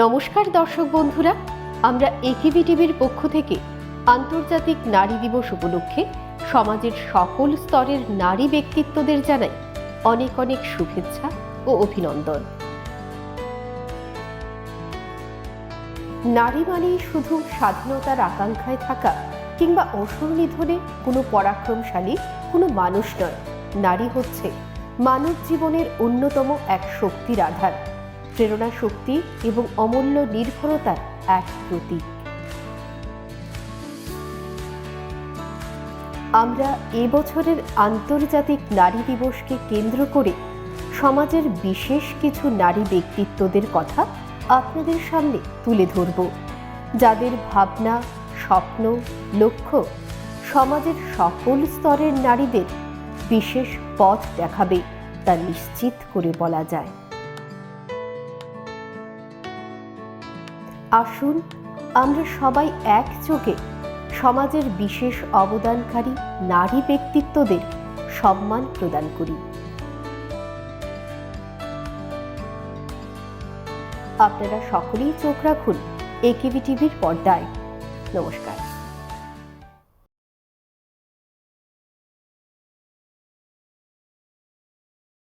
নমস্কার দর্শক বন্ধুরা, আমরা একিবি টিভির পক্ষ থেকে আন্তর্জাতিক নারী দিবস উপলক্ষে সমাজের সকল স্তরের নারী ব্যক্তিত্বদের জানাই অনেক অনেক শুভেচ্ছা ও অভিনন্দন। নারী মানেই শুধু স্বাধীনতার আকাঙ্ক্ষায় থাকা কিংবা অসুর নিধনে কোনো পরাক্রমশালী, কোনো মানুষ নয়। নারী হচ্ছে মানব জীবনের অন্যতম এক শক্তির আধার। প্রেরণা শক্তি এবং অমূল্য নির্ভরতার এক প্রতীক। আমরা এবছরের আন্তর্জাতিক নারী দিবসকে কেন্দ্র করে সমাজের বিশেষ কিছু নারী ব্যক্তিত্বদের কথা আপনাদের সামনে তুলে ধরব। যাদের ভাবনা, স্বপ্ন, লক্ষ্য সমাজের সকল স্তরের নারীদের বিশেষ পথ দেখাবে তা নিশ্চিত করে বলা যায়। আসুন, আমরা সবাই এক চোখে সমাজের বিশেষ অবদানকারী নারী ব্যক্তিত্বদের সম্মান প্রদান করি। আপনারা সকলেই চোখ রাখুন একেবি টিভির পর্দায়। নমস্কার।